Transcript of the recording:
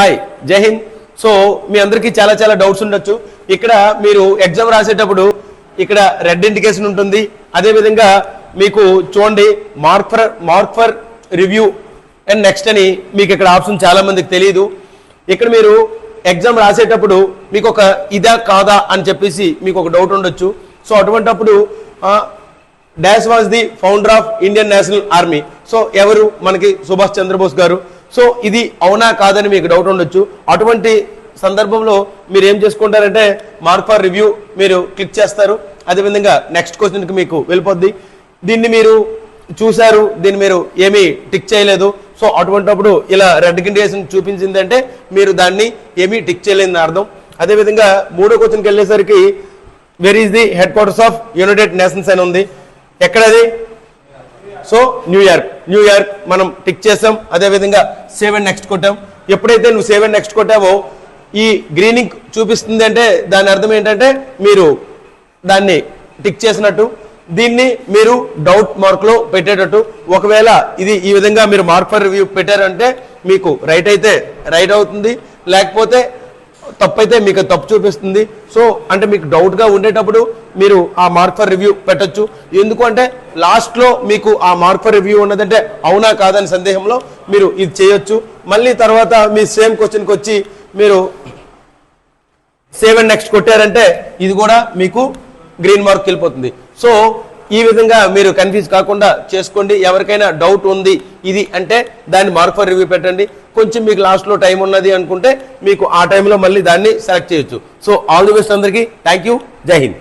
Hi జై Hind. So మీ అందరికీ చాలా చాలా డౌట్స్ ఉండొచ్చు. ఇక్కడ మీరు ఎగ్జామ్ రాసేటప్పుడు ఇక్కడ రెడ్ ఇండికేషన్ ఉంటుంది. అదే విధంగా మీకు చూడండి mark for mark for review and next అని మీకు ఇక్కడ ఆప్షన్ చాలా మందికి తెలియదు ఇక్కడ మీరు ఎగ్జామ్ రాసేటప్పుడు మీకు ఒక ఇదా కాదా అని చెప్పేసి మీకు ఒక డౌట్ ఉండొచ్చు. సో అటువంటప్పుడు dash was the founder of Indian National Army. So ఎవరు? మనకి సుభాష్ చంద్రబోస్ గారు. సో ఇది అవునా కాదని మీకు డౌట్ ఉండొచ్చు. అటువంటి సందర్భంలో మీరు ఏం చేసుకుంటారంటే మార్క్ ఫర్ రివ్యూ మీరు క్లిక్ చేస్తారు. అదేవిధంగా నెక్స్ట్ క్వశ్చన్కి మీకు వెళ్ళిపోద్ది. దీన్ని మీరు చూశారు దీన్ని మీరు ఏమీ టిక్ చేయలేదు. సో అటువంటప్పుడు ఇలా రెడ్ ఇండికేషన్ చూపించింది అంటే మీరు దాన్ని ఏమీ టిక్ చేయలేదని అర్థం. అదేవిధంగా మూడో క్వశ్చన్కి వెళ్ళేసరికి where is the headquarters of United Nations అని ఉంది. ఎక్కడది so New York New York మనం టిక్ చేసాం అదేవిధంగా సేవ్ నెక్స్ట్ కొట్టాం. ఎప్పుడైతే నువ్వు సెవెన్ నెక్స్ట్ కొట్టావో ఈ గ్రీనింగ్ చూపిస్తుంది అంటే దాని అర్థం ఏంటంటే మీరు దాన్ని టిక్ చేసినట్టు. దీన్ని మీరు డౌట్ మార్క్లో పెట్టేటట్టు. ఒకవేళ ఇది ఈ విధంగా మీరు మార్క్ ఫర్ రివ్యూ పెట్టారంటే మీకు రైట్ అయితే రైట్ అవుతుంది. లేకపోతే తప్పైతే మీకు తప్పు చూపిస్తుంది. సో అంటే మీకు డౌట్గా ఉండేటప్పుడు మీరు ఆ మార్క్ ఫర్ రివ్యూ పెట్టొచ్చు. ఎందుకు అంటే లాస్ట్లో మీకు ఆ మార్క్ ఫర్ రివ్యూ ఉన్నదంటే అవునా కాదని సందేహంలో మీరు ఇది చేయొచ్చు. మళ్ళీ తర్వాత మీ సేమ్ క్వశ్చన్కి వచ్చి మీరు సేవ్ అండ్ నెక్స్ట్ కొట్టారంటే ఇది కూడా మీకు గ్రీన్ మార్క్ వెళ్ళిపోతుంది. సో ఈ విధంగా మీరు కన్ఫ్యూజ్ కాకుండా చేసుకోండి. ఎవరికైనా డౌట్ ఉంది ఇది అంటే దాన్ని మార్క్ ఫర్ రివ్యూ పెట్టండి. కొంచెం మీకు లాస్ట్లో టైం ఉన్నది అనుకుంటే మీకు ఆ టైంలో మళ్ళీ దాన్ని సెలెక్ట్ చేయొచ్చు. సో ఆల్ ది బెస్ట్ అందరికీ. Thank you Jai Hind